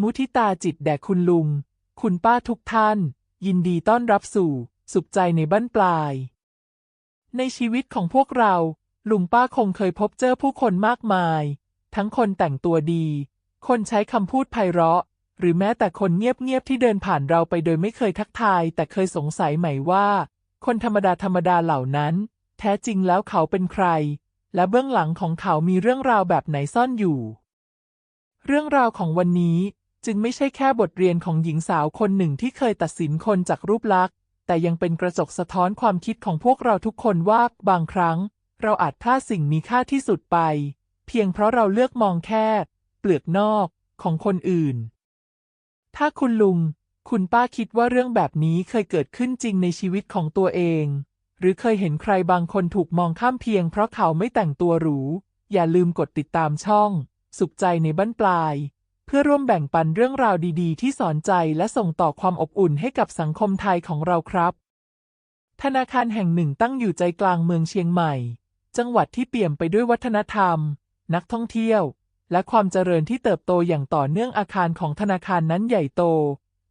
มุทิตาจิตแด่คุณลุง คุณป้าทุกท่าน ยินดีต้อนรับสู่ สุขใจในบ้านปลาย ในชีวิตของพวกเรา ลุงป้าคงเคยพบเจอผู้คนมากมาย ทั้งคนแต่งตัวดี คนใช้คำพูดไพเราะ หรือแม้แต่คนเงียบๆที่เดินผ่านเราไปโดยไม่เคยทักทาย แต่เคยสงสัยไหมว่า คนธรรมดาธรรมดาเหล่านั้น แท้จริงแล้วเขาเป็นใคร และเบื้องหลังของเขามีเรื่องราวแบบไหนซ่อนอยู่ เรื่องราวของวันนี้ จึงไม่ใช่แค่บทเรียนของหญิงสาวคนหนึ่งที่เคยตัดสินคนจากรูปลักษณ์ แต่ยังเป็นกระจกสะท้อนความคิดของพวกเราทุกคนว่า บางครั้ง เราอาจพลาดสิ่งมีค่าที่สุดไป เพียงเพราะเราเลือกมองแค่ เปลือกนอกของคนอื่น ถ้าคุณลุง คุณป้าคิดว่าเรื่องแบบนี้เคยเกิดขึ้นจริงในชีวิตของตัวเอง หรือเคยเห็นใครบางคนถูกมองข้ามเพียงเพราะเขาไม่แต่งตัวหรู อย่าลืมกดติดตามช่อง สุขใจในบ้านปลาย พื่อร่วมแบ่งปันเรื่องราวดีๆ ที่สอนใจและส่งต่อความอบอุ่นให้กับสังคมไทยของเราครับ ธนาคารแห่งหนึ่งตั้งอยู่ใจกลางเมืองเชียงใหม่ จังหวัดที่เปี่ยมไปด้วยวัฒนธรรม นักท่องเที่ยว และความเจริญที่เติบโตอย่างต่อเนื่องอาคารของธนาคารนั้นใหญ่โต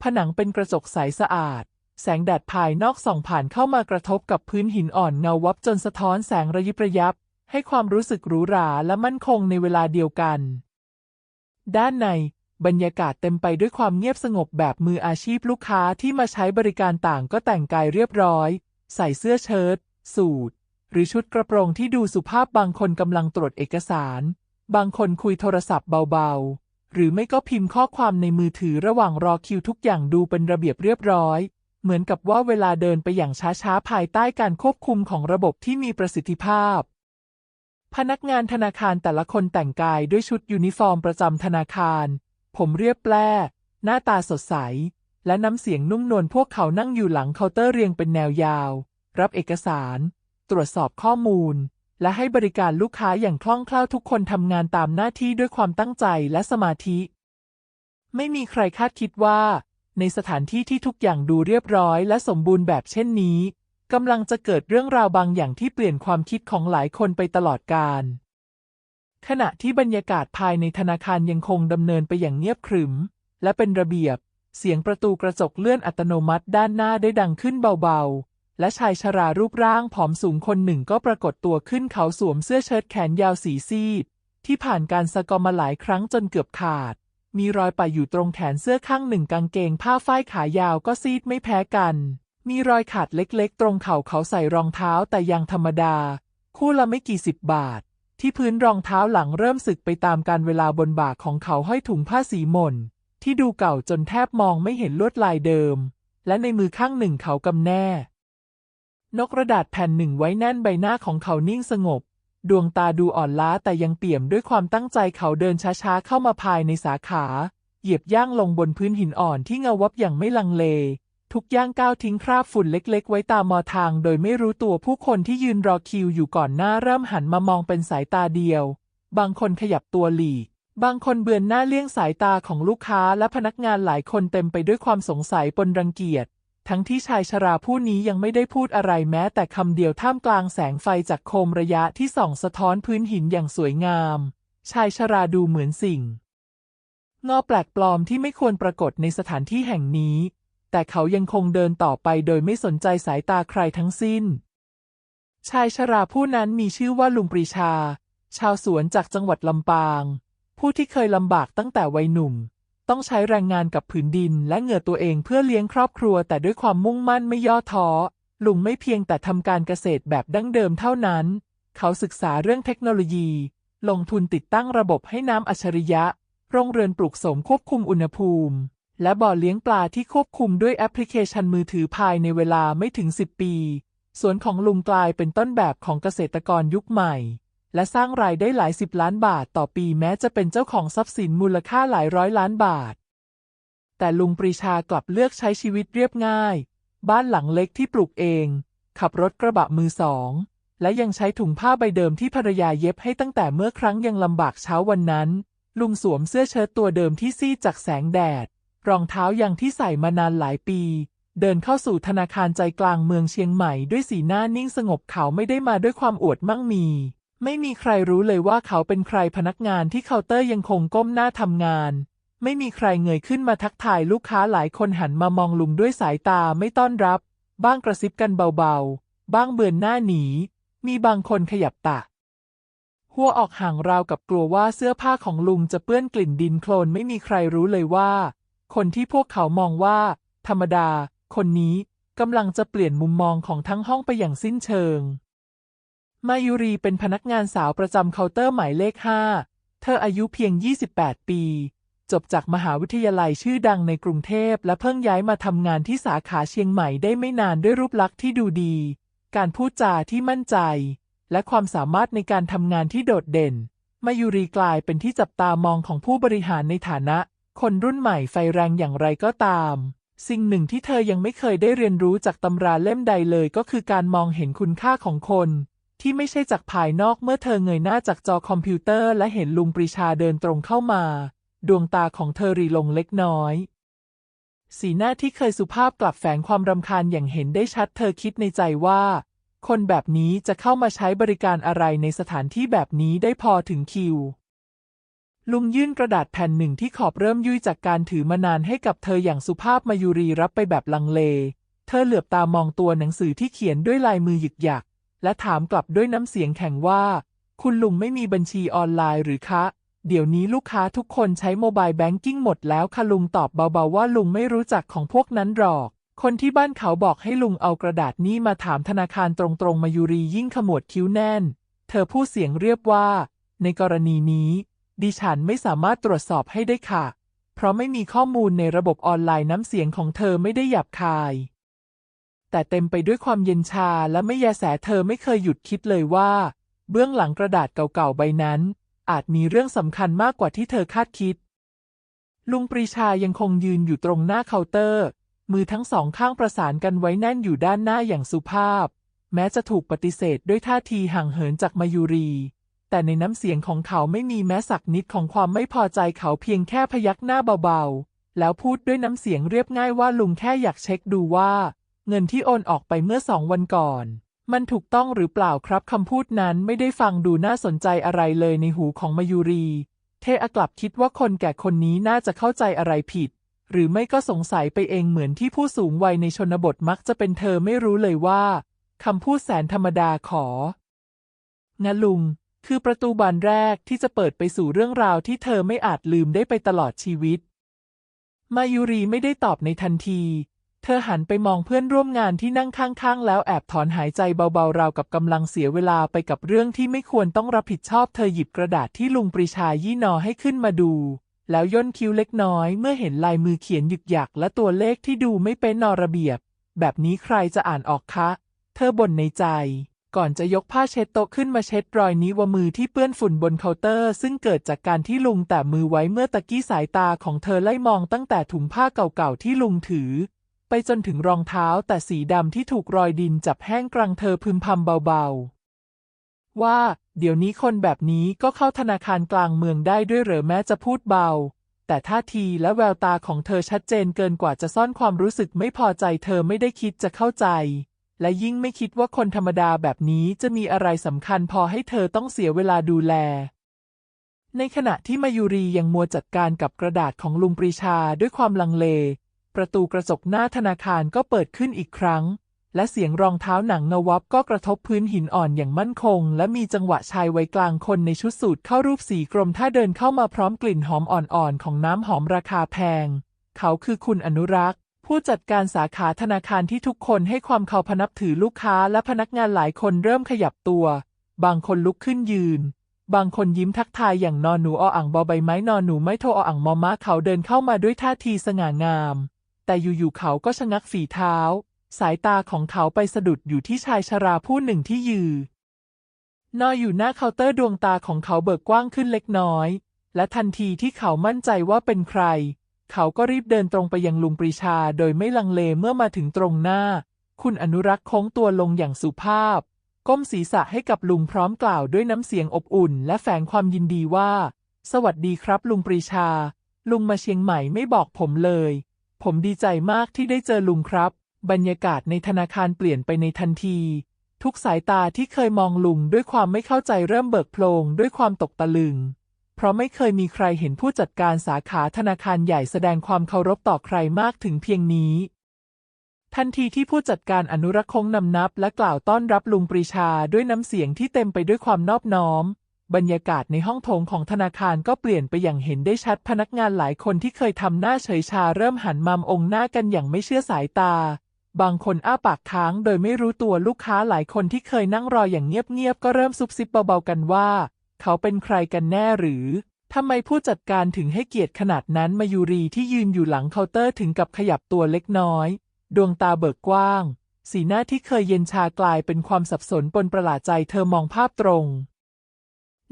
ผนังเป็นกระจกใสสะอาด แสงแดดภายนอกส่องผ่านเข้ามากระทบกับพื้นหินอ่อนเงาวับจนสะท้อนแสงระยิบระยับให้ความรู้สึกหรูหราและมั่นคงในเวลาเดียวกัน ด้านใน บรรยากาศเต็มไปด้วยความเงียบสงบแบบมืออาชีพลูกค้าที่มาใช้บริการต่างก็แต่งกายเรียบร้อย ใส่เสื้อเชิ้ตสูทหรือชุดกระโปรงที่ดูสุภาพบางคนกำลังตรวจเอกสาร บางคนคุยโทรศัพท์เบาๆ หรือไม่ก็พิมพ์ข้อความในมือถือระหว่างรอคิวทุกอย่างดูเป็นระเบียบเรียบร้อย เหมือนกับว่าเวลาเดินไปอย่างช้าๆ ภายใต้การควบคุมของระบบที่มีประสิทธิภาพ พนักงานธนาคารแต่ละคนแต่งกายด้วยชุดยูนิฟอร์มประจำธนาคาร ผมเรียบแปร่หน้าตาสดใส และน้ำเสียงนุ่มนวลพวกเขานั่งอยู่หลังเคาน์เตอร์เรียงเป็นแนวยาว รับเอกสาร ตรวจสอบข้อมูล และให้บริการลูกค้าอย่างคล่องแคล่วทุกคนทำงานตามหน้าที่ด้วยความตั้งใจและสมาธิ ไม่มีใครคาดคิดว่า ในสถานที่ที่ทุกอย่างดูเรียบร้อยและสมบูรณ์แบบเช่นนี้ กำลังจะเกิดเรื่องราวบางอย่างที่เปลี่ยนความคิดของหลายคนไปตลอดกาลขณะที่บรรยากาศภายในธนาคารยังคงดำเนินไปอย่างเงียบขรึม และเป็นระเบียบ เสียงประตูกระจกเลื่อนอัตโนมัติด้านหน้าได้ดังขึ้นเบาๆ และชายชรารูปร่างผอมสูงคนหนึ่งก็ปรากฏตัวขึ้นเขาสวมเสื้อเชิ้ตแขนยาวสีซีด ที่ผ่านการสกอมมาหลายครั้งจนเกือบขาด มีรอยปะอยู่ตรงแขนเสื้อข้างหนึ่งกางเกงผ้าฝ้ายขายาวก็ซีดไม่แพ้กัน มีรอยขาดเล็กๆ ตรงเข่าเขาใส่รองเท้าแต่ยังธรรมดา คู่ละไม่กี่สิบบาท ที่พื้นรองเท้าหลังเริ่มสึกไปตามการเวลาบนบ่าของเขาห้อยถุงผ้าสีหม่นที่ดูเก่าจนแทบมองไม่เห็นลวดลายเดิม และในมือข้างหนึ่งเขากำแน่ นกกระดาษแผ่นหนึ่งไว้แน่นใบหน้าของเขานิ่งสงบ ดวงตาดูอ่อนล้าแต่ยังเปี่ยมด้วยความตั้งใจเขาเดินช้าๆเข้ามาภายในสาขา เหยียบย่างลงบนพื้นหินอ่อนที่เงาวับอย่างไม่ลังเล ทุกย่างก้าวทิ้งคราบฝุ่นเล็ก ๆ ไว้ตามมอทาง โดยไม่รู้ตัวผู้คนที่ยืนรอคิวอยู่ก่อนหน้าเริ่มหันมามองเป็นสายตาเดียว บางคนขยับตัวหลีก บางคนเบือนหน้าเลี่ยงสายตาของลูกค้าและพนักงานหลายคนเต็มไปด้วยความสงสัยปนรังเกียจ ทั้งที่ชายชราผู้นี้ยังไม่ได้พูดอะไรแม้แต่คำเดียวท่ามกลางแสงไฟจากโคมระยะที่ส่องสะท้อนพื้นหินอย่างสวยงาม ชายชราดูเหมือนสิ่งงอแปลกปลอมที่ไม่ควรปรากฏในสถานที่แห่งนี้ แต่เขายังคงเดินต่อไปโดยไม่สนใจสายตาใครทั้งสิ้น ชายชราผู้นั้นมีชื่อว่าลุงปรีชา ชาวสวนจากจังหวัดลำปาง ผู้ที่เคยลำบากตั้งแต่วัยหนุ่ม ต้องใช้แรงงานกับผืนดินและเหงื่อตัวเองเพื่อเลี้ยงครอบครัว แต่ด้วยความมุ่งมั่นไม่ย่อท้อ ลุงไม่เพียงแต่ทำการเกษตรแบบดั้งเดิมเท่านั้น เขาศึกษาเรื่องเทคโนโลยี ลงทุนติดตั้งระบบให้น้ำอัจฉริยะ โรงเรือนปลูกสมควบคุมอุณหภูมิ และบ่อเลี้ยงปลาที่ควบคุมด้วยแอปพลิเคชันมือถือภายในเวลาไม่ถึง 10 ปี สวนของลุงกลายเป็นต้นแบบของเกษตรกรยุคใหม่ และสร้างรายได้หลายสิบล้านบาทต่อปีแม้จะเป็นเจ้าของทรัพย์สินมูลค่าหลายร้อยล้านบาท แต่ลุงปรีชากลับเลือกใช้ชีวิตเรียบง่าย บ้านหลังเล็กที่ปลูกเอง ขับรถกระบะมือสอง และยังใช้ถุงผ้าใบเดิมที่ภรรยาเย็บให้ตั้งแต่เมื่อครั้งยังลำบากเช้าวันนั้น ลุงสวมเสื้อเชิ้ตตัวเดิมที่ซีดจากแสงแดด รองเท้ายังที่ใส่มานานหลายปี เดินเข้าสู่ธนาคารใจกลางเมืองเชียงใหม่ด้วยสีหน้านิ่งสงบเขาไม่ได้มาด้วยความอวดมั่งมี ไม่มีใครรู้เลยว่าเขาเป็นใครพนักงานที่เคาน์เตอร์ยังคงก้มหน้าทำงาน ไม่มีใครเงยขึ้นมาทักทายลูกค้าหลายคนหันมามองลุงด้วยสายตาไม่ต้อนรับ บ้างกระซิบกันเบาๆ บ้างเบือนหน้าหนี มีบางคนขยับตาหัวออกห่างราวกับกลัวว่าเสื้อผ้าของลุงจะเปื้อนกลิ่นดินโคลนไม่มีใครรู้เลยว่า คนที่พวกเขามองว่า ธรรมดา คนนี้กำลังจะเปลี่ยนมุมมองของทั้งห้องไปอย่างสิ้นเชิง มายุรีเป็นพนักงานสาวประจำเคาน์เตอร์หมายเลขห้า เธออายุเพียง 28 ปี จบจากมหาวิทยาลัยชื่อดังในกรุงเทพและเพิ่งย้ายมาทำงานที่สาขาเชียงใหม่ได้ไม่นานด้วยรูปลักษณ์ที่ดูดี การพูดจาที่มั่นใจ และความสามารถในการทำงานที่โดดเด่น มายุรีกลายเป็นที่จับตามองของผู้บริหารในฐานะ คนรุ่นใหม่ไฟแรงอย่างไรก็ตาม สิ่งหนึ่งที่เธอยังไม่เคยได้เรียนรู้จากตำราเล่มใดเลยก็คือการมองเห็นคุณค่าของคน ที่ไม่ใช่จากภายนอกเมื่อเธอเงยหน้าจากจอคอมพิวเตอร์ และเห็นลุงปรีชาเดินตรงเข้ามา ดวงตาของเธอรีลงเล็กน้อย สีหน้าที่เคยสุภาพกลับแฝงความรำคาญอย่างเห็นได้ชัดเธอคิดในใจว่า คนแบบนี้จะเข้ามาใช้บริการอะไรในสถานที่แบบนี้ได้พอถึงคิว ลุงยื่นกระดาษแผ่นหนึ่งที่ขอบเริ่มยุ่ยจากการถือมานานให้กับเธออย่างสุภาพมายุรีรับไปแบบลังเล เธอเหลือบตามองตัวหนังสือที่เขียนด้วยลายมือหยึกหยัก และถามกลับด้วยน้ำเสียงแข็งว่า คุณลุงไม่มีบัญชีออนไลน์หรือคะ เดี๋ยวนี้ลูกค้าทุกคนใช้โมบายแบงกิ้งหมดแล้วค่ะลุงตอบเบาๆว่าลุงไม่รู้จักของพวกนั้นหรอก คนที่บ้านเขาบอกให้ลุงเอากระดาษนี้มาถามธนาคารตรงๆมายุรียิ่งขมวดคิ้วแน่น เธอพูดเสียงเรียบว่า ในกรณีนี้ ดิฉันไม่สามารถตรวจสอบให้ได้ค่ะ เพราะไม่มีข้อมูลในระบบออนไลน์น้ำเสียงของเธอไม่ได้หยาบคาย แต่เต็มไปด้วยความเย็นชาและไม่แยแสเธอไม่เคยหยุดคิดเลยว่า เบื้องหลังกระดาษเก่าๆใบนั้น อาจมีเรื่องสำคัญมากกว่าที่เธอคาดคิด ลุงปรีชายังคงยืนอยู่ตรงหน้าเคาน์เตอร์ มือทั้งสองข้างประสานกันไว้แน่นอยู่ด้านหน้าอย่างสุภาพ แม้จะถูกปฏิเสธด้วยท่าทีห่างเหินจากมายุรี แต่ในน้ำเสียงของเขาไม่มีแม้สักนิดของความไม่พอใจเขาเพียงแค่พยักหน้าเบาๆ แล้วพูดด้วยน้ำเสียงเรียบง่ายว่าลุงแค่อยากเช็คดูว่า เงินที่โอนออกไปเมื่อสองวันก่อน มันถูกต้องหรือเปล่าครับคำพูดนั้นไม่ได้ฟังดูน่าสนใจอะไรเลยในหูของมายุรี เทอกลับคิดว่าคนแก่คนนี้น่าจะเข้าใจอะไรผิด หรือไม่ก็สงสัยไปเองเหมือนที่ผู้สูงวัยในชนบทมักจะเป็นเธอไม่รู้เลยว่าคำพูดแสนธรรมดาของั้นลุง คือประตูบานแรกที่จะเปิดไปสู่เรื่องราวที่เธอไม่อาจลืมได้ไปตลอดชีวิต มายุรีไม่ได้ตอบในทันที เธอหันไปมองเพื่อนร่วมงานที่นั่งข้างๆ แล้วแอบถอนหายใจเบาๆ ราวกับกำลังเสียเวลาไปกับเรื่องที่ไม่ควรต้องรับผิดชอบ เธอหยิบกระดาษที่ลุงปรีชายี่นอให้ขึ้นมาดู แล้วย่นคิ้วเล็กน้อยเมื่อเห็นลายมือเขียนหยึกหยักและตัวเลขที่ดูไม่เป็นนอระเบียบ แบบนี้ใครจะอ่านออกคะ เธอบ่นในใจ ก่อนจะยกผ้าเช็ดโต๊ะขึ้นมาเช็ดรอยนิ้วมือที่เปื้อนฝุ่นบนเคาน์เตอร์ ซึ่งเกิดจากการที่ลุงแตะมือไว้เมื่อตะกี้สายตาของเธอไล่มองตั้งแต่ถุงผ้าเก่าๆที่ลุงถือ ไปจนถึงรองเท้าแต่สีดำที่ถูกรอยดินจับแห้งกรังเธอพึมพำเบาๆ ว่า เดี๋ยวนี้คนแบบนี้ก็เข้าธนาคารกลางเมืองได้ด้วยเหรอแม้จะพูดเบา แต่ท่าทีและแววตาของเธอชัดเจนเกินกว่าจะซ่อนความรู้สึกไม่พอใจเธอไม่ได้คิดจะเข้าใจ และยิ่งไม่คิดว่าคนธรรมดาแบบนี้จะมีอะไรสำคัญพอให้เธอต้องเสียเวลาดูแล ในขณะที่มายุรียังมัวจัดการกับกระดาษของลุงปรีชาด้วยความลังเล ประตูกระจกหน้าธนาคารก็เปิดขึ้นอีกครั้ง และเสียงรองเท้าหนังนวับก็กระทบพื้นหินอ่อนอย่างมั่นคง และมีจังหวะชายวัยกลางคนในชุดสูทเข้ารูปสีกรมถ้าเดินเข้ามาพร้อมกลิ่นหอมอ่อนๆของน้ำหอมราคาแพง เขาคือคุณอนุรักษ์ ผู้จัดการสาขาธนาคารที่ทุกคนให้ความเคารพนับถือลูกค้าและพนักงานหลายคนเริ่มขยับตัว บางคนลุกขึ้นยืน บางคนยิ้มทักทายอย่างนอนหนูออ่างบอใบไม้นอนหนูไม่โทออ่างมอม้าเขาเดินเข้ามาด้วยท่าทีสง่างาม แต่อยู่ๆเขาก็ชะงักฝีเท้า สายตาของเขาไปสะดุดอยู่ที่ชายชราผู้หนึ่งที่ยืนนอนอยู่หน้าเคาน์เตอร์ดวงตาของเขาเบิกกว้างขึ้นเล็กน้อย และทันทีที่เขามั่นใจว่าเป็นใคร เขาก็รีบเดินตรงไปยังลุงปรีชาโดยไม่ลังเลเมื่อมาถึงตรงหน้า คุณอนุรักษ์โค้งตัวลงอย่างสุภาพ ก้มศีรษะให้กับลุงพร้อมกล่าวด้วยน้ำเสียงอบอุ่น และแฝงความยินดีว่า สวัสดีครับ ลุงปรีชา ลุงมาเชียงใหม่ไม่บอกผมเลย ผมดีใจมากที่ได้เจอลุงครับ บรรยากาศในธนาคารเปลี่ยนไปในทันที ทุกสายตาที่เคยมองลุงด้วยความไม่เข้าใจเริ่มเบิกโพลงด้วยความตกตะลึง เพราะไม่เคยมีใครเห็นผู้จัดการสาขาธนาคารใหญ่แสดงความเคารพต่อใครมากถึงเพียงนี้ทันทีที่ผู้จัดการอนุรักษ์คงนำนับและกล่าวต้อนรับลุงปรีชาด้วยน้ำเสียงที่เต็มไปด้วยความนอบน้อม บรรยากาศในห้องโถงของธนาคารก็เปลี่ยนไปอย่างเห็นได้ชัดพนักงานหลายคนที่เคยทำหน้าเฉยชาเริ่มหันมามองหน้ากันอย่างไม่เชื่อสายตา บางคนอ้าปากค้างโดยไม่รู้ตัวลูกค้าหลายคนที่เคยนั่งรออย่างเงียบๆก็เริ่มซุบซิบเบาๆกันว่า เขาเป็นใครกันแน่หรือทำไมผู้จัดการถึงให้เกียรติขนาดนั้นมายูรีที่ยืนอยู่หลังเคาน์เตอร์ถึงกับขยับตัวเล็กน้อย ดวงตาเบิกกว้าง สีหน้าที่เคยเย็นชากลายเป็นความสับสนปนประหลาดใจเธอมองภาพตรง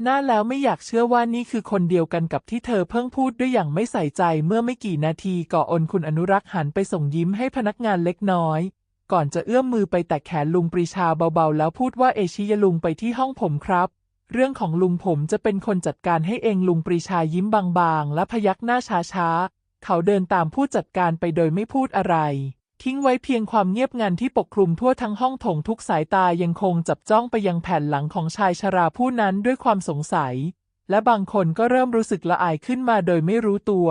หน้าแล้วไม่อยากเชื่อว่านี่คือคนเดียวกันกับที่เธอเพิ่งพูดด้วยอย่างไม่ใส่ใจเมื่อไม่กี่นาทีก่อนคุณอนุรักษ์หันไปส่งยิ้มให้พนักงานเล็กน้อย ก่อนจะเอื้อมมือไปแตะแขนลุงปรีชาเบาๆ แล้วพูดว่าเอชิยลุงไปที่ห้องผมครับ เรื่องของลุงผมจะเป็นคนจัดการให้เองลุงปรีชายิ้มบางๆ และพยักหน้าช้าๆ เขาเดินตามผู้จัดการไปโดยไม่พูดอะไร ทิ้งไว้เพียงความเงียบงันที่ปกคลุมทั่วทั้งห้องถงทุกสายตายังคงจับจ้องไปยังแผ่นหลังของชายชราผู้นั้นด้วยความสงสัย และบางคนก็เริ่มรู้สึกละอายขึ้นมาโดยไม่รู้ตัว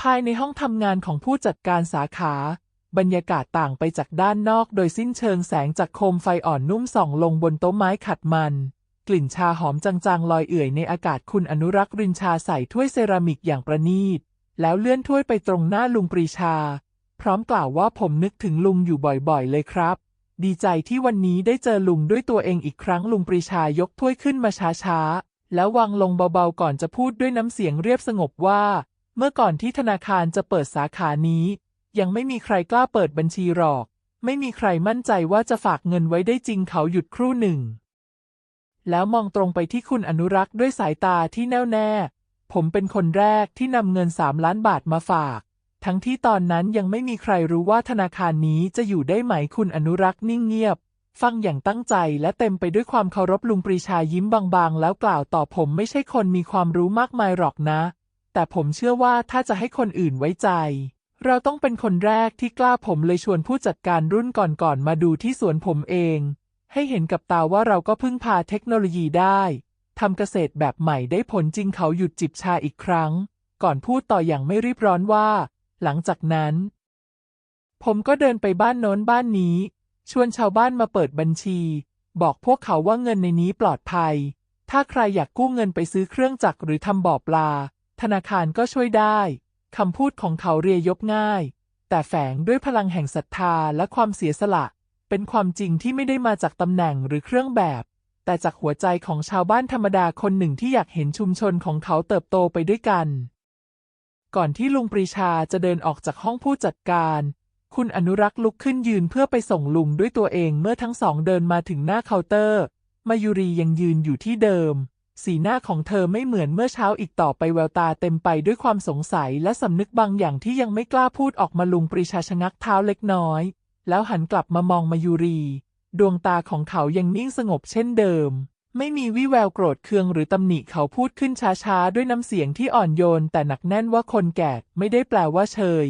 ภายในห้องทำงานของผู้จัดการสาขาบรรยากาศต่างไปจากด้านนอกโดยสิ้นเชิงแสงจากโคมไฟอ่อนนุ่มส่องลงบนโต๊ะไม้ขัดมัน กลิ่นชาหอมจางๆ ลอยเอื่อยในอากาศคุณอนุรักษ์รินชาใส่ถ้วยเซรามิกอย่างประณีต แล้วเลื่อนถ้วยไปตรงหน้าลุงปรีชา พร้อมกล่าวว่าผมนึกถึงลุงอยู่บ่อยๆ เลยครับ ดีใจที่วันนี้ได้เจอลุงด้วยตัวเองอีกครั้งลุงปรีชายกถ้วยขึ้นมาช้าๆ แล้ววางลงเบาๆก่อนจะพูดด้วยน้ำเสียงเรียบสงบว่า เมื่อก่อนที่ธนาคารจะเปิดสาขานี้ ยังไม่มีใครกล้าเปิดบัญชีหรอก ไม่มีใครมั่นใจว่าจะฝากเงินไว้ได้จริงเขาหยุดครู่หนึ่ง แล้วมองตรงไปที่คุณอนุรักษ์ด้วยสายตาที่แน่วแน่ ผมเป็นคนแรกที่นำเงินสามล้านบาทมาฝาก ทั้งที่ตอนนั้นยังไม่มีใครรู้ว่าธนาคารนี้จะอยู่ได้ไหมคุณอนุรักษ์นิ่งเงียบ ฟังอย่างตั้งใจและเต็มไปด้วยความเคารพลุงปรีชายิ้มบางๆ แล้วกล่าวต่อผมไม่ใช่คนมีความรู้มากมายหรอกนะ แต่ผมเชื่อว่าถ้าจะให้คนอื่นไว้ใจเราต้องเป็นคนแรกที่กล้าผมเลยชวนผู้จัดการรุ่นก่อนๆมาดูที่สวนผมเอง ให้เห็นกับตาว่าเราก็พึ่งพาเทคโนโลยีได้ทำเกษตรแบบใหม่ได้ผลจริงเขาหยุดจิบชาอีกครั้ง ก่อนพูดต่ออย่างไม่รีบร้อนว่า หลังจากนั้น ผมก็เดินไปบ้านโน้นบ้านนี้ ชวนชาวบ้านมาเปิดบัญชี บอกพวกเขาว่าเงินในนี้ปลอดภัย ถ้าใครอยากกู้เงินไปซื้อเครื่องจักรหรือทำบ่อปลา ธนาคารก็ช่วยได้คำพูดของเขาเรียยบง่าย แต่แฝงด้วยพลังแห่งศรัทธาและความเสียสละ เป็นความจริงที่ไม่ได้มาจากตำแหน่งหรือเครื่องแบบ แต่จากหัวใจของชาวบ้านธรรมดาคนหนึ่งที่อยากเห็นชุมชนของเขาเติบโตไปด้วยกัน ก่อนที่ลุงปรีชาจะเดินออกจากห้องผู้จัดการ คุณอนุรักษ์ลุกขึ้นยืนเพื่อไปส่งลุงด้วยตัวเองเมื่อทั้งสองเดินมาถึงหน้าเคาน์เตอร์ มายุรียังยืนอยู่ที่เดิม สีหน้าของเธอไม่เหมือนเมื่อเช้าอีกต่อไปแววตาเต็มไปด้วยความสงสัยและสำนึกบางอย่างที่ยังไม่กล้าพูดออกมาลุงปรีชาชะงักเท้าเล็กน้อย แล้วหันกลับมามองมายุรี ดวงตาของเขายังนิ่งสงบเช่นเดิม ไม่มีวี่แววโกรธเคืองหรือตำหนิเขาพูดขึ้นช้าๆ ด้วยน้ำเสียงที่อ่อนโยน แต่หนักแน่นว่าคนแก่ไม่ได้แปลว่าเชย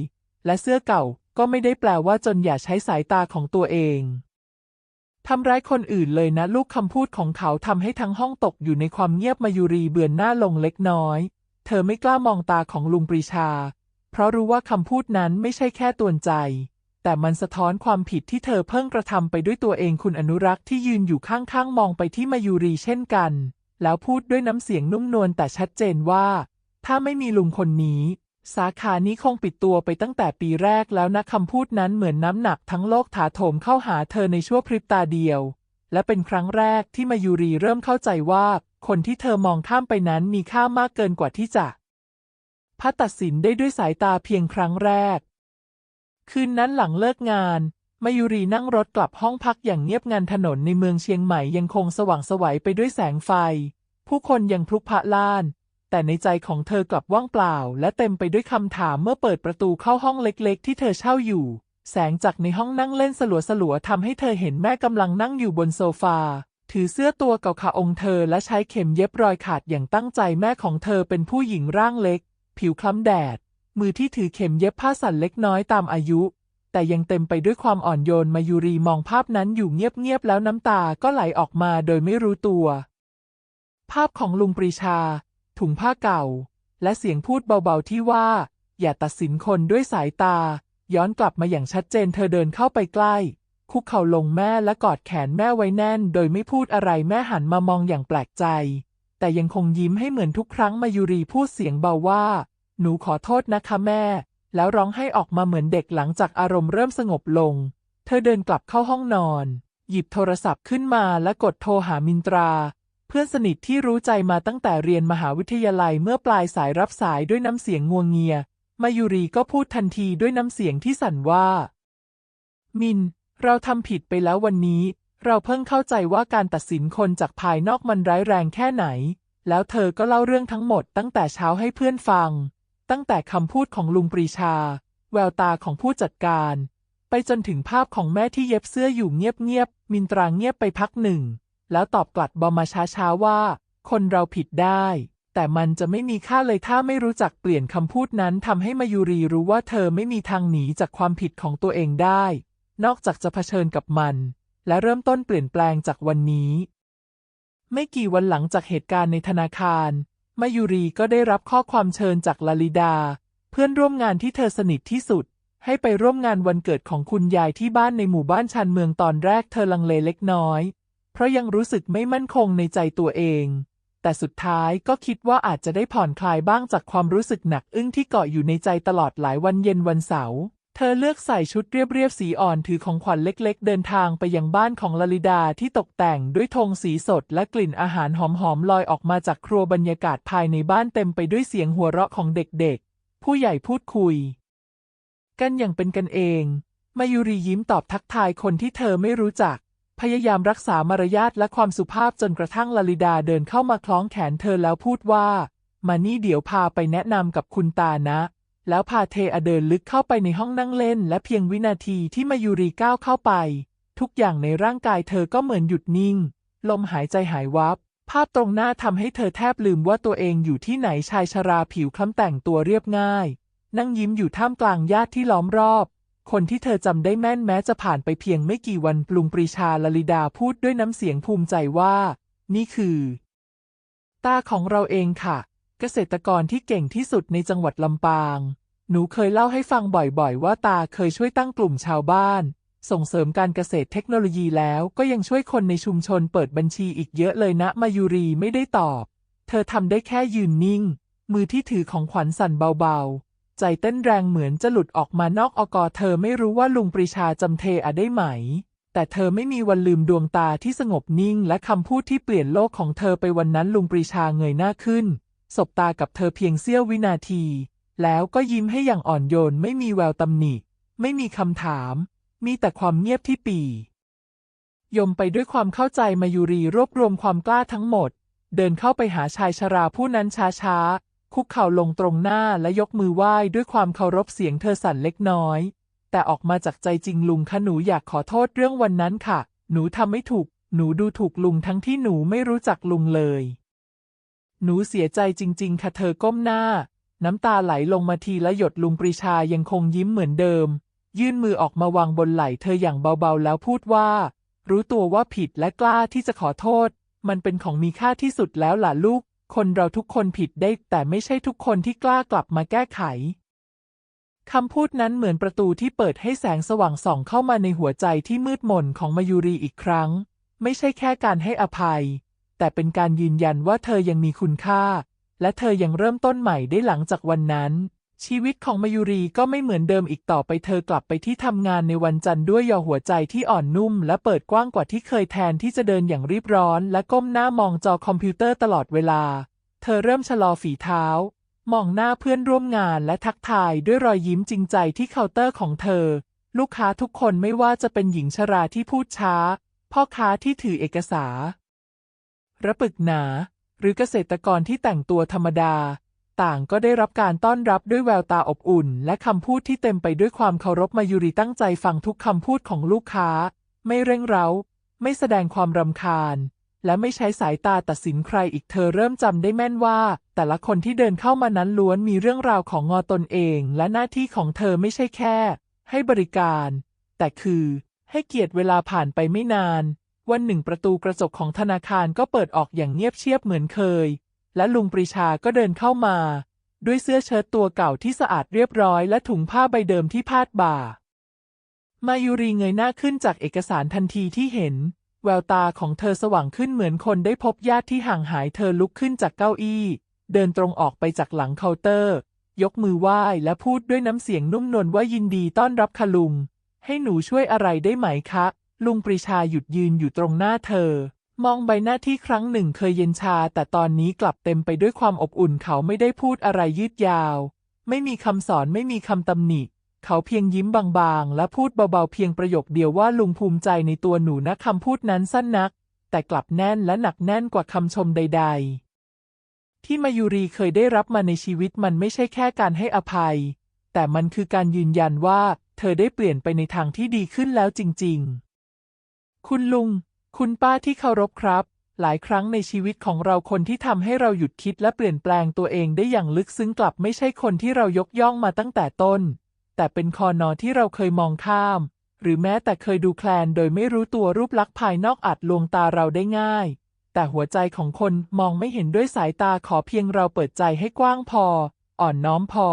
และเสื้อเก่าก็ไม่ได้แปลว่าจนอย่าใช้สายตาของตัวเองทำร้ายคนอื่นเลยนะลูกคำพูดของเขาทำให้ทั้งห้องตกอยู่ในความเงียบมายุรีเบือนหน้าลงเล็กน้อย เธอไม่กล้ามองตาของลุงปรีชา เพราะรู้ว่าคำพูดนั้นไม่ใช่แค่ตวนใจ แต่มันสะท้อนความผิดที่เธอเพิ่งกระทำไปด้วยตัวเองคุณอนุรักษ์ที่ยืนอยู่ข้างๆ มองไปที่มายุรีเช่นกัน แล้วพูดด้วยน้ำเสียงนุ่มนวลแต่ชัดเจนว่า ถ้าไม่มีลุงคนนี้ สาขานี้คงปิดตัวไปตั้งแต่ปีแรกแล้วนะคำพูดนั้นเหมือนน้ำหนักทั้งโลกถาโถมเข้าหาเธอในชั่วพริบตาเดียว และเป็นครั้งแรกที่มายูรีเริ่มเข้าใจว่า คนที่เธอมองข้ามไปนั้นมีค่ามากเกินกว่าที่จะพัดตัดสินได้ด้วยสายตาเพียงครั้งแรก คืนนั้นหลังเลิกงาน มายุรีนั่งรถกลับห้องพักอย่างเงียบงันถนนในเมืองเชียงใหม่ยังคงสว่างไสวัยไปด้วยแสงไฟ ผู้คนยังพลุกพล่าน แต่ในใจของเธอกลับว่างเปล่า และเต็มไปด้วยคำถามเมื่อเปิดประตูเข้าห้องเล็กๆ ที่เธอเช่าอยู่ แสงจากในห้องนั่งเล่นสลัวๆทำให้เธอเห็นแม่กำลังนั่งอยู่บนโซฟาถือเสื้อตัวเก่าขาองค์เธอและใช้เข็มเย็บรอยขาดอย่างตั้งใจแม่ของเธอเป็นผู้หญิงร่างเล็ก ผิวคล้ำแดด มือที่ถือเข็มเย็บผ้าสั่นเล็กน้อยตามอายุ แต่ยังเต็มไปด้วยความอ่อนโยนมายุรีมองภาพนั้นอยู่เงียบๆแล้วน้ำตาก็ไหลออกมาโดยไม่รู้ตัว ภาพของลุงปรีชา ถุงผ้าเก่า และเสียงพูดเบาๆที่ว่า อย่าตัดสินคนด้วยสายตา ย้อนกลับมาอย่างชัดเจนเธอเดินเข้าไปใกล้ คุกเข่าลงแม่และกอดแขนแม่ไว้แน่น โดยไม่พูดอะไรแม่หันมามองอย่างแปลกใจ แต่ยังคงยิ้มให้เหมือนทุกครั้งมายุรีพูดเสียงเบาว่า หนูขอโทษนะคะแม่ แล้วร้องให้ออกมาเหมือนเด็กหลังจากอารมณ์เริ่มสงบลง เธอเดินกลับเข้าห้องนอน หยิบโทรศัพท์ขึ้นมาและกดโทรหามินตรา เพื่อนสนิทที่รู้ใจมาตั้งแต่เรียนมหาวิทยาลัยเมื่อปลายสายรับสายด้วยน้ำเสียงงวงเงีย มายุรีก็พูดทันทีด้วยน้ำเสียงที่สั่นว่า มิน เราทำผิดไปแล้ววันนี้ เราเพิ่งเข้าใจว่าการตัดสินคนจากภายนอกมันร้ายแรงแค่ไหน แล้วเธอก็เล่าเรื่องทั้งหมดตั้งแต่เช้าให้เพื่อนฟัง ตั้งแต่คำพูดของลุงปรีชา แววตาของผู้จัดการ ไปจนถึงภาพของแม่ที่เย็บเสื้ออยู่เงียบๆมินตราเงียบไปพักหนึ่ง แล้วตอบกลัดบอมมาช้าๆว่า คนเราผิดได้ แต่มันจะไม่มีค่าเลยถ้าไม่รู้จักเปลี่ยนคำพูดนั้นทำให้มายุรีรู้ว่าเธอไม่มีทางหนีจากความผิดของตัวเองได้ นอกจากจะเผชิญกับมัน และเริ่มต้นเปลี่ยนแปลงจากวันนี้ ไม่กี่วันหลังจากเหตุการณ์ในธนาคาร มายุรีก็ได้รับข้อความเชิญจากลาลิดา เพื่อนร่วมงานที่เธอสนิทที่สุด ให้ไปร่วมงานวันเกิดของคุณยายที่บ้านในหมู่บ้านชานเมืองตอนแรกเธอลังเลเล็กน้อย เพราะยังรู้สึกไม่มั่นคงในใจตัวเอง แต่สุดท้ายก็คิดว่าอาจจะได้ผ่อนคลายบ้างจากความรู้สึกหนักอึ้งที่เกาะอยู่ในใจตลอดหลายวันเย็นวันเสาร์ เธอเลือกใส่ชุดเรียบๆสีอ่อนถือของขวัญเล็กๆ เดินทางไปยังบ้านของลลิดาที่ตกแต่งด้วยธงสีสดและกลิ่นอาหารหอมๆลอยออกมาจากครัวบรรยากาศภายในบ้านเต็มไปด้วยเสียงหัวเราะของเด็กๆ ผู้ใหญ่พูดคุย กันอย่างเป็นกันเอง มายุรียิ้มตอบทักทายคนที่เธอไม่รู้จัก พยายามรักษามารยาทและความสุภาพจนกระทั่งลลิดาเดินเข้ามาคล้องแขนเธอแล้วพูดว่า มานี่เดี๋ยวพาไปแนะนำกับคุณตานะ แล้วพาเทอเดินลึกเข้าไปในห้องนั่งเล่น และเพียงวินาทีที่มายุรีก้าวเข้าไป ทุกอย่างในร่างกายเธอก็เหมือนหยุดนิ่ง ลมหายใจหายวับ ภาพตรงหน้าทำให้เธอแทบลืมว่าตัวเองอยู่ที่ไหนชายชราผิวคล้ำแต่งตัวเรียบง่าย นั่งยิ้มอยู่ท่ามกลางญาติที่ล้อมรอบ คนที่เธอจำได้แม่นแม้จะผ่านไปเพียงไม่กี่วันปลุงปรีชาลลิดาพูดด้วยน้ำเสียงภูมิใจว่า นี่คือ ตาของเราเองค่ะ เกษตรกรที่เก่งที่สุดในจังหวัดลำปาง หนูเคยเล่าให้ฟังบ่อยๆ ว่าตาเคยช่วยตั้งกลุ่มชาวบ้าน ส่งเสริมการเกษตรเทคโนโลยีแล้วก็ยังช่วยคนในชุมชนเปิดบัญชีอีกเยอะเลยนะมายุรีไม่ได้ตอบ เธอทำได้แค่ยืนนิ่ง มือที่ถือของขวัญสั่นเบาๆ ใจเต้นแรงเหมือนจะหลุดออกมานอกอกอเธอไม่รู้ว่าลุงปรีชาจำเทอะได้ไหมแต่เธอไม่มีวันลืมดวงตาที่สงบนิ่ง และคำพูดที่เปลี่ยนโลกของเธอไปวันนั้นลุงปรีชาเงยหน้าขึ้น สบตากับเธอเพียงเสี้ยววินาที แล้วก็ยิ้มให้อย่างอ่อนโยนไม่มีแววตำหนิ ไม่มีคำถาม มีแต่ความเงียบที่ปียมไปด้วยความเข้าใจมายุรีรวบรวมความกล้าทั้งหมด เดินเข้าไปหาชายชราผู้นั้นช้าๆ คุกเข่าลงตรงหน้าและยกมือไหว้ด้วยความเคารพเสียงเธอสั่นเล็กน้อย แต่ออกมาจากใจจริงลุงคะหนูอยากขอโทษเรื่องวันนั้นค่ะ หนูทำไม่ถูก หนูดูถูกลุงทั้งที่หนูไม่รู้จักลุงเลย หนูเสียใจจริง ๆ ค่ะเธอก้มหน้า น้ำตาไหลลงมาทีละหยดลุงปรีชายังคงยิ้มเหมือนเดิม ยื่นมือออกมาวางบนไหล่เธออย่างเบาๆ แล้วพูดว่า รู้ตัวว่าผิดและกล้าที่จะขอโทษ มันเป็นของมีค่าที่สุดแล้วล่ะลูก คนเราทุกคนผิดได้ แต่ไม่ใช่ทุกคนที่กล้ากลับมาแก้ไขคำพูดนั้นเหมือนประตูที่เปิดให้แสงสว่างส่องเข้ามาในหัวใจที่มืดมนของมายุรีอีกครั้ง ไม่ใช่แค่การให้อภัย แต่เป็นการยืนยันว่าเธอยังมีคุณค่า และเธอยังเริ่มต้นใหม่ได้หลังจากวันนั้น ชีวิตของมายุรีก็ไม่เหมือนเดิมอีกต่อไปเธอกลับไปที่ทำงานในวันจันทร์ด้วยยอหัวใจที่อ่อนนุ่ม และเปิดกว้างกว่าที่เคยแทนที่จะเดินอย่างรีบร้อน และก้มหน้ามองจอคอมพิวเตอร์ตลอดเวลา เธอเริ่มชะลอฝีเท้ามองหน้าเพื่อนร่วมงานและทักทายด้วยรอยยิ้มจริงใจที่เคาน์เตอร์ของเธอ ลูกค้าทุกคนไม่ว่าจะเป็นหญิงชราที่พูดช้า พ่อค้าที่ถือเอกสาร ระปึกหนา หรือเกษตรกรที่แต่งตัวธรรมดา ต่างก็ได้รับการต้อนรับด้วยแววตาอบอุ่น และคำพูดที่เต็มไปด้วยความเคารพมายุรีตั้งใจฟังทุกคำพูดของลูกค้า ไม่เร่งเร้า ไม่แสดงความรำคาญ และไม่ใช้สายตาตัดสินใครอีกเธอเริ่มจำได้แม่นว่า แต่ละคนที่เดินเข้ามานั้นล้วนมีเรื่องราวของงอตนเอง และหน้าที่ของเธอไม่ใช่แค่ ให้บริการ แต่คือ ให้เกียรติเวลาผ่านไปไม่นาน วันหนึ่งประตูกระจกของธนาคารก็เปิดออกอย่างเงียบเชียบเหมือนเคย และลุงปรีชาก็เดินเข้ามา ด้วยเสื้อเชิ้ตตัวเก่าที่สะอาดเรียบร้อยและถุงผ้าใบเดิมที่พาดบ่า มายุรีเงยหน้าขึ้นจากเอกสารทันทีที่เห็น แววตาของเธอสว่างขึ้นเหมือนคนได้พบญาติที่ห่างหายเธอลุกขึ้นจากเก้าอี้ เดินตรงออกไปจากหลังเคาน์เตอร์ ยกมือไหว้และพูดด้วยน้ำเสียงนุ่มนวลว่ายินดีต้อนรับค่ะลุง ให้หนูช่วยอะไรได้ไหมคะ ลุงปรีชาหยุดยืนอยู่ตรงหน้าเธอ มองใบหน้าที่ครั้งหนึ่งเคยเย็นชา แต่ตอนนี้กลับเต็มไปด้วยความอบอุ่นเขาไม่ได้พูดอะไรยืดยาว ไม่มีคำสอนไม่มีคำตำหนิ เขาเพียงยิ้มบางๆ และพูดเบาๆเพียงประโยคเดียวว่าลุงภูมิใจในตัวหนูนะคำพูดนั้นสั้นนัก แต่กลับแน่นและหนักแน่นกว่าคำชมใด ๆ ที่มายุรีเคยได้รับมาในชีวิตมันไม่ใช่แค่การให้อภัย แต่มันคือการยืนยันว่า เธอได้เปลี่ยนไปในทางที่ดีขึ้นแล้วจริง ๆ คุณลุง คุณป้าที่เคารพครับ หลายครั้งในชีวิตของเราคนที่ทำให้เราหยุดคิดและเปลี่ยนแปลงตัวเองได้อย่างลึกซึ้งกลับไม่ใช่คนที่เรายกย่องมาตั้งแต่ต้น แต่เป็นคอนอที่เราเคยมองข้าม หรือแม้แต่เคยดูแคลนโดยไม่รู้ตัวรูปลักษณ์ภายนอกอาจลวงตาเราได้ง่าย แต่หัวใจของคนมองไม่เห็นด้วยสายตาขอเพียงเราเปิดใจให้กว้างพอ อ่อนน้อมพอ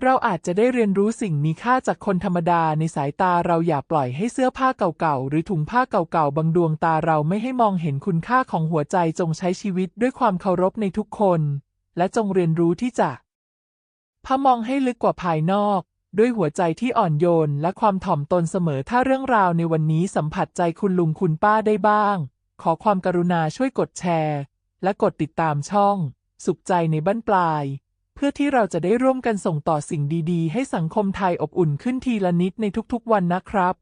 เราอาจจะได้เรียนรู้สิ่งมีค่าจากคนธรรมดาในสายตาเราอย่าปล่อยให้เสื้อผ้าเก่าๆ หรือถุงผ้าเก่าๆ บังดวงตาเราไม่ให้มองเห็นคุณค่าของหัวใจจงใช้ชีวิตด้วยความเคารพในทุกคน และจงเรียนรู้ที่จะพะมองให้ลึกกว่าภายนอก ด้วยหัวใจที่อ่อนโยนและความถ่อมตนเสมอถ้าเรื่องราวในวันนี้สัมผัสใจคุณลุงคุณป้าได้บ้าง ขอความกรุณาช่วยกดแชร์ และกดติดตามช่อง สุขใจในบ้านปลาย พื่อที่เราจะได้ร่วมกันส่งต่อสิ่งดีๆ ให้สังคมไทยอบอุ่นขึ้นทีละนิดในทุกๆวันนะครับ